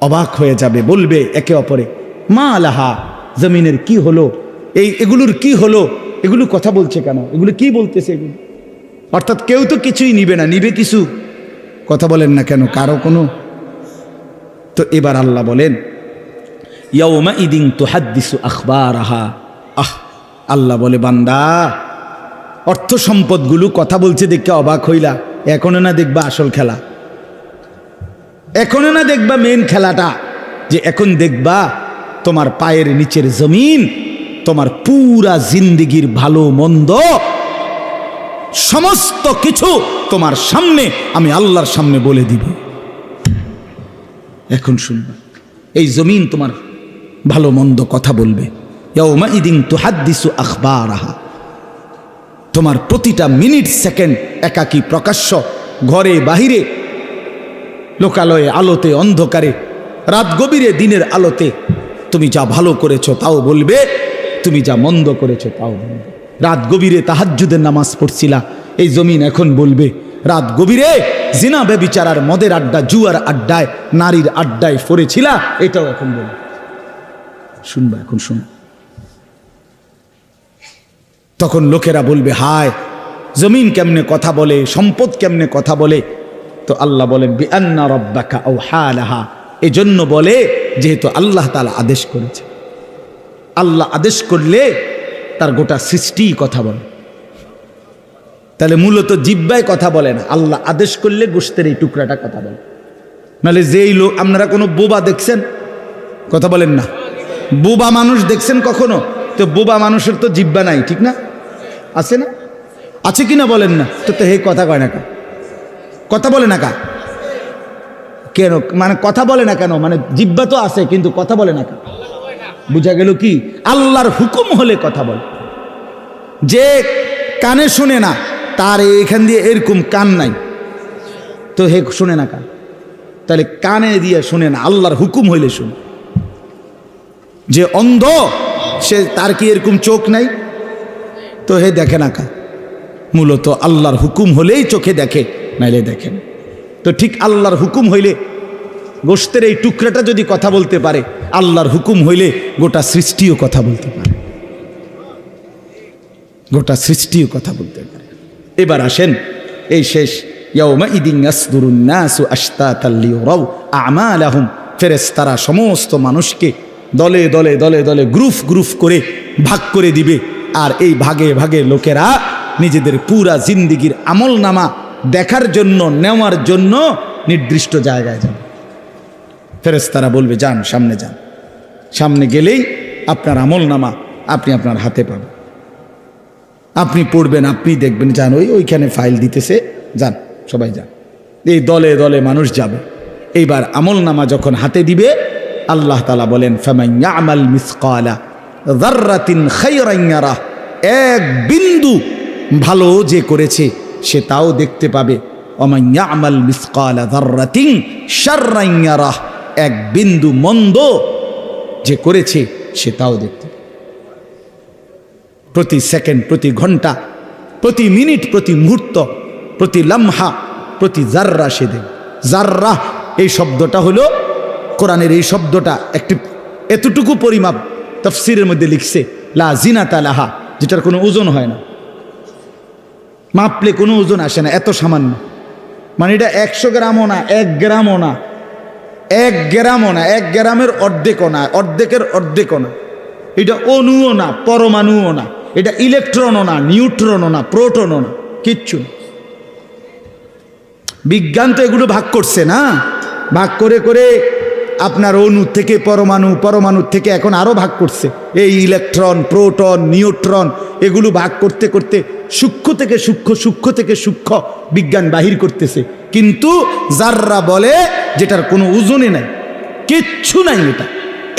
অবাক হয়ে যাবে, বলবে একে অপরে, মা আলাহা জমিনের কি হলো? এই এগুলোর কি হলো? এগুলো কথা বলছে কেন? এগুলো কি বলতেছে এগুলো? অর্থাৎ কেউ তো কিছুই নিবে না, নিবে কিছু। কথা বলেন না কেন, কারও কোনো? তো এবার আল্লাহ বলেন, ইয়াউমা ইদিং তো হাদ্দিসু আখবার আহা আহ আল্লাহ বলে, বান্দা অর্থ সম্পদগুলো কথা বলছে দেখে অবাক হইলা। এখনও না দেখবা আসল খেলা। এখনও না দেখবা মেন খেলাটা? যে এখন দেখবা তোমার পায়ের নিচের জমিন, তোমার পুরা জিন্দিগির ভালো মন্দ, সমস্ত কিছু তোমার সামনে আমি আল্লাহর সামনে বলে দিব। এখন শুনবা, এই জমিন তোমার ভালো মন্দ কথা বলবে। ইদিন আখবারাহা। তোমার প্রতিটা মিনিট, সেকেন্ড একাকী প্রকাশ্য ঘরে বাহিরে লোকালয়ে আলোতে, অন্ধকারে, রাত গভীরে, দিনের আলোতে। তুমি যা ভালো করেছ তাও বলবে, তুমি যা মন্দ করেছ তাও বলবে। রাত গভীরে তাহাজ্জুদের নামাজ পড়ছিলা, এই জমিন এখন বলবে, রাত গভীরে জিনা বেবিচারার মদের আড্ডা, জুয়ার আড্ডায়, নারীর আড্ডায় পড়েছিলা, এটাও এখন বলবে। শুনবা এখন, শুন। তখন লোকেরা বলবে, হায়, জমিন কেমনে কথা বলে, সম্পদ কেমনে কথা বলে তো আল্লাহ বলেন বিআন্না রব্বাকা ও হালাহা এজন্য বলে, যেহেতু আল্লাহ তালা আদেশ করেছে। আল্লাহ আদেশ করলে তার গোটা সৃষ্টিই কথা বলে। তাহলে মূলত জিব্বায় কথা বলে না। আল্লাহ আদেশ করলে গোষ্ঠের এই টুকরাটা কথা বলে। নাহলে যেই লোক, আপনারা কোনো বোবা দেখছেন? কথা বলেন না। বোবা মানুষ দেখছেন কখনো? তো বোবা মানুষের তো জিব্বা নাই, ঠিক না? আছে না? আছে কি না বলেন না? তো তো হে কথা কয় না কা কথা বলে না কা? কেন? মানে কথা বলে না কেন? মানে জিব্বা তো আছে, কিন্তু কথা বলে না কা? বুঝা গেল কি? আল্লাহর হুকুম হলে কথা বলে। যে কানে শুনে না, তার এখান দিয়ে এরকম কান নাই। তো হে শুনে না কান তাহলে কানে দিয়ে শুনে না, আল্লাহর হুকুম হইলে শুনে। যে অন্ধ, সে তার কি এরকম চোখ নাই? তো হে দেখে না কা? মূলত আল্লাহর হুকুম হলেই চোখে দেখে। নাইলে দেখেন। তো ঠিক আল্লাহর হুকুম হইলে গোষ্ঠের এই টুকরাটা যদি কথা বলতে পারে, আল্লাহর হুকুম হইলে গোটা সৃষ্টিও কথা বলতে পারে। গোটা সৃষ্টিও কথা বলতে পারে। এবার আসেন এই শেষ ফেরেশতারা সমস্ত মানুষকে দলে দলে দলে দলে গ্রুপ গ্রুপ করে ভাগ করে দিবে। আর এই ভাগে ভাগে লোকেরা নিজেদের পুরা জিন্দিগির আমল নামা দেখার জন্য, নেওয়ার জন্য নির্দিষ্ট জায়গায় যাবে ফেরেশতারা বলবে, যান, সামনে যান। সামনে গেলেই আপনার আমল নামা আপনি আপনার হাতে পাবেন। আপনি পড়বেন, আপনি দেখবেন, যান, ওই, ওইখানে ফাইল দিতেছে, যান, সবাই যান। এই দলে দলে মানুষ যাবে। এইবার আমল নামা যখন হাতে দিবে, আল্লাহ তালা বলেন ফামাইয়ামাল মিসকালা এক বিন্দু ভালো যে করেছে সে তাও দেখতে পাবে। অমাইয়ামাল মিসকালা দার্রাতিন শাররাইয়ারা এক বিন্দু মন্দ যে করেছে, সে তাও দেখতে প্রতি সেকেন্ড, প্রতি ঘণ্টা, প্রতি মিনিট, প্রতি মুহূর্ত, প্রতি লামহা, প্রতি জাররা সে দেবে জাররা এই শব্দটা হলো, কোরআনের এই শব্দটা একটি এতটুকু পরিমাপ তফসিরের মধ্যে লিখছে, লা জিনাতা লাহা, যেটার কোনো ওজন হয় না। মাপলে কোনো ওজন আসে না, এত সামান্য। মানে এটা একশো গ্রামও না, এক গ্রামও না। এক গ্রামও না, এক গ্রামের অর্ধেকও না, অর্ধেকের অর্ধেকও না। এটা অণুও না, পরমাণুও না। এটা ইলেকট্রনও না, নিউট্রনও না, প্রোটনও না, কিচ্ছু বিজ্ঞান তো এগুলো ভাগ করছে না। ভাগ করে করে আপনার অণু থেকে পরমাণু পরমাণুর থেকে এখন আরও ভাগ করছে। এই ইলেকট্রন, প্রোটন, নিউট্রন, এগুলো ভাগ করতে করতে সূক্ষ্ম থেকে সূক্ষ্ম সূক্ষ্ম থেকে সূক্ষ্ম বিজ্ঞান বাহির করতেছে। কিন্তু যাররা বলে যেটার কোনো ওজনে নাই, কিচ্ছু নাই এটা।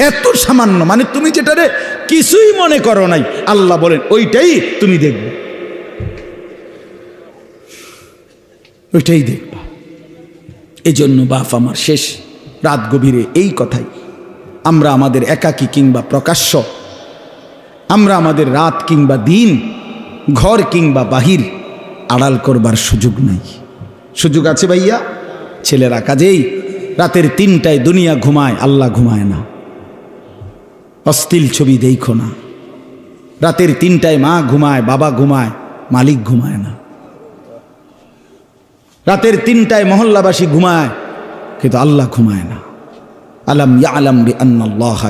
এত সামান্য মানে তুমি যেটারে কিছুই মনে করো নাই, আল্লাহ বলেন, ওইটাই তুমি দেখবে। ওইটাই দেখবা। এই জন্য বাপ আমার শেষ রাত গভীরে এই কথাই। আমরা আমাদের একাকী কিংবা প্রকাশ্য। আমরা আমাদের রাত কিংবা দিন, ঘর কিংবা বাহির আড়াল করবার সুযোগ নাই। সুযোগ আছে ভাইয়া? ছেলেরা কাজেই রাতের তিনটায় দুনিয়া ঘুমায়, আল্লাহ ঘুমায় না। অস্থিল ছবি দেখো না। রাতের তিনটায় মা ঘুমায়, বাবা ঘুমায়, মালিক ঘুমায় না। রাতের তিনটায় মহল্লাবাসী ঘুমায় কিন্তু আল্লাহ ঘুমায় না। আলাম ইয়া বি আন্নাল্লাহ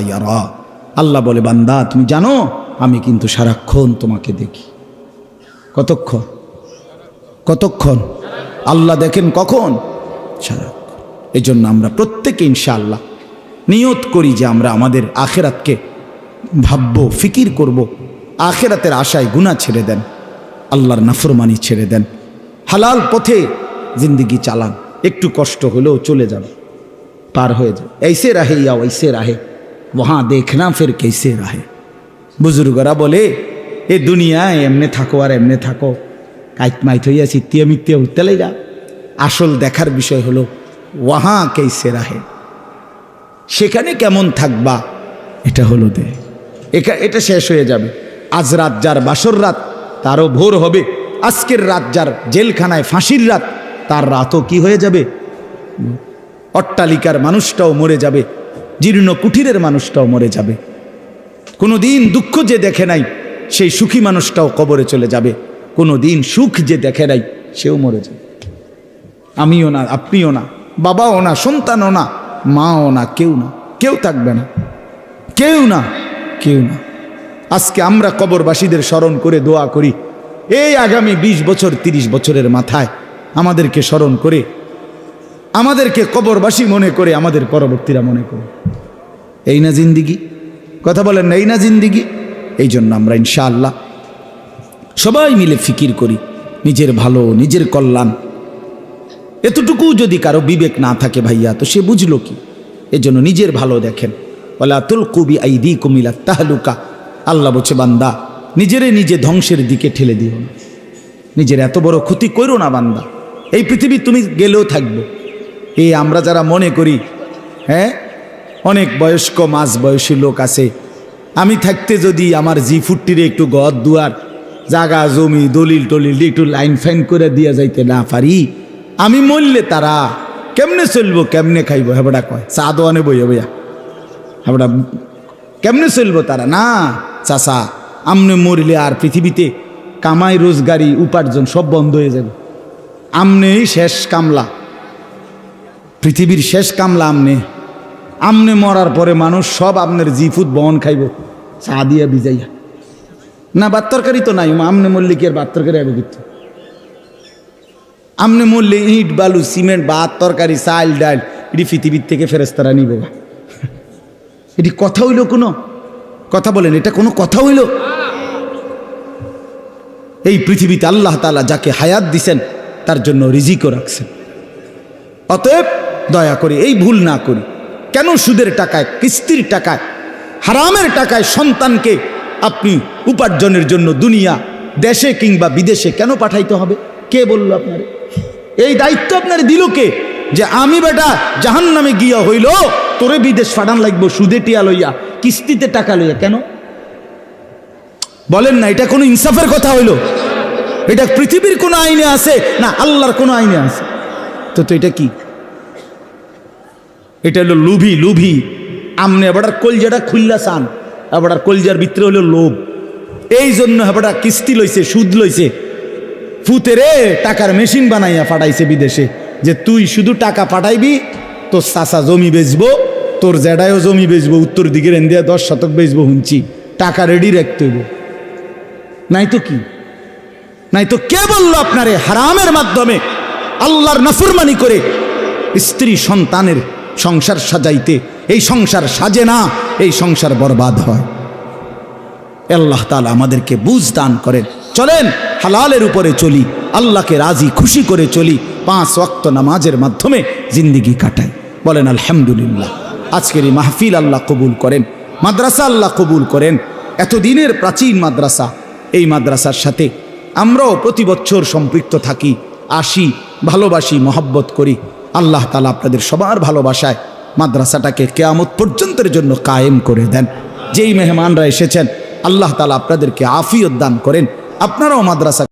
আল্লাহ বলে, বান্দা, তুমি জানো, আমি কিন্তু সারাক্ষণ তোমাকে দেখি। কতক্ষণ? কতক্ষণ? আল্লাহ দেখেন কখন? সারাক্ষণ। এই জন্য আমরা প্রত্যেকে ইনশাআল্লাহ নিয়ত করি যে আমরা আমাদের আখেরাতকে ভাববো, ফিকির করব। আখেরাতের আশায় গুণা ছেড়ে দেন, আল্লাহর নাফরমানি ছেড়ে দেন। হালাল পথে জিন্দিগি চালান। একটু কষ্ট হলেও চলে যাবে, পার হয়ে যাবে। এইসে রাহে ইয়া ওইসে রাহে ওহা দেখনা ফের কেসে রাহে। বুজুর্গরা বলে, এ দুনিয়ায় এমনে থাকো আর এমনে থাকো কাইত মাইত হইয়া চিত্তিয়া মিত্তিয়া উঠতে লাগা আসল দেখার বিষয় হলো, ওয়াহা কেসে রাহে। সেখানে কেমন থাকবা, এটা হলো দে এটা শেষ হয়ে যাবে। আজ রাত যার বাসর রাত, তারও ভোর হবে। আজকের রাত যার জেলখানায় ফাঁসির রাত তার রাতও কি হয়ে যাবে? অট্টালিকার মানুষটাও মরে যাবে, জীর্ণ কুঠিরের মানুষটাও মরে যাবে। কোনো দিন দুঃখ যে দেখে নাই, সেই সুখী মানুষটাও কবরে চলে যাবে। কোনো দিন সুখ যে দেখে নাই, সেও মরে যাবে। আমিও না, আপনিও না, বাবাও না, সন্তানও না, মাও না, কেউ না, কেউ থাকবে না। কেউ না কেউ না। আজকে আমরা কবরবাসীদের স্মরণ করে দোয়া করি, এই আগামী ২০ বছর ৩০ বছরের মাথায়। আমাদেরকে স্মরণ করে, আমাদেরকে কবরবাসী মনে করে আমাদের পরবর্তীরা মনে করে। এই না জিন্দিগি? কথা বলেন এই না জিন্দিগি? এই জন্য আমরা ইনশাআল্লাহ সবাই মিলে ফিকির করি, নিজের ভালো, নিজের কল্যাণ। এতটুকু যদি কারও বিবেক না থাকে ভাইয়া, তো সে বুঝলো কি? এজন্য নিজের ভালো দেখেন। বলা তুল কবি আই আইদি কুমিলা তাহলুকা। আল্লাহ বলছে, বান্দা, নিজেরে নিজে ধ্বংসের দিকে ঠেলে দিও না। নিজের এত বড় ক্ষতি করো না, বান্দা। এই পৃথিবী তুমি গেলেও থাকব। এই আমরা যারা মনে করি হ্যাঁ? অনেক বয়স্ক, মাঝ বয়সী লোক আছে। আমি থাকতে যদি আমার জি ফুটটিরে একটু গদ দুয়ার, জাগা, জমি, দলিল টলিল একটু লাইন ফাইন করে দিয়া যাইতে না পারি, আমি মরলে তারা কেমনে চলবো, কেমনে খাইবো? হেবড়া কয়, চা দোয়ানে বইয়া। বইয়া হেবড়া কেমনে চলবো তারা? না চাষা আমনে মরলে আর পৃথিবীতে কামাই, রোজগারি, উপার্জন সব বন্ধ হয়ে যাবে। আমনেই শেষ কামলা। পৃথিবীর শেষ কামলা আমনে। আমনে মরার পরে মানুষ সব আপনার জি ফুড বহন খাইব, চা দিয়া ভিজাইয়া। না ভাত তরকারি তো নাই আমনে মরলে কি আর তরকারি আগে দিত আমনে মরলে ইট, বালু, সিমেন্ট, ভাত, তরকারি, চাল, ডাল, এটি পৃথিবীর থেকে ফেরেস্তারা নিব এটি কথা হইল কোনো? কথা বলেন, এটা কোনো কথা হইল? এই পৃথিবীতে আল্লাহ তালা যাকে হায়াত দিছেন তার জন্য রিজিকও রাখছেন অতএব দয়া করে, এই ভুল না করি। কেন সুদের টাকায়, কিস্তির টাকায়, হারামের টাকায় সন্তানকে আপনি উপার্জনের জন্য দুনিয়া, দেশে কিংবা বিদেশে কেন পাঠাইতে হবে? কে বলল আপনার? এই দায়িত্ব আপনার দিল কে? যে আমি বেটা জাহান নামে গিয়া হইল, তোরে বিদেশ ফাটান লাগবো, সুদে টিয়া লইয়া, কিস্তিতে টাকা লইয়া। কেন? বলেন না, এটা কোনো ইনসাফের কথা হইল। এটা পৃথিবীর কোনো আইনে আছে? না, আল্লাহর কোনো আইনে আছে। তো তো এটা কি? এটা হলো লুভি লুভি। আমনে এবার কলজাটা খুললা চান এবার কলজার ভিতরে হলো লোভ। এই জন্য এবার কিস্তি লইছে, সুদ লইছে। ফুতেরে টাকার মেশিন বানাইয়া পাঠাইছে বিদেশে। যে তুই শুধু টাকা পাঠাইবি, তোর চাষা জমি বেচবো, তোর জেডায়ও জমি বেচবো, উত্তর দিকের এন্দিয়া দশ শতক বেচবো হুঁচি টাকা রেডি রাখতে হইব। নাই তো কি? নাই তো কে বলল আপনারে হারামের মাধ্যমে? আল্লাহর নাফরমানি করে স্ত্রী সন্তানের সংসার সাজাইতে, এই সংসার সাজে না, এই সংসার বরবাদ হয়। আল্লাহ তালা আমাদেরকে বুঝ দান করেন। চলেন, হালালের উপরে চলি, আল্লাহকে রাজি, খুশি করে চলি, পাঁচ ওয়াক্ত নামাজের মাধ্যমে জিন্দিগি কাটাই। বলেন, আলহামদুলিল্লাহ। আজকের এই মাহফিল আল্লাহ কবুল করেন, মাদ্রাসা আল্লাহ কবুল করেন। এতদিনের প্রাচীন মাদ্রাসা, এই মাদ্রাসার সাথে আমরাও প্রতি বছর সম্পৃক্ত থাকি, আসি, ভালোবাসি, মহব্বত করি। আল্লাহ তালা আপনাদের সবার ভালোবাসায় মাদ্রাসাটাকে কেয়ামত পর্যন্তের জন্য কায়েম করে দেন। যেই মেহমানরা এসেছেন, আল্লাহ তালা আপনাদেরকে আফিয়ত দান করেন। আপনারাও মাদ্রাসা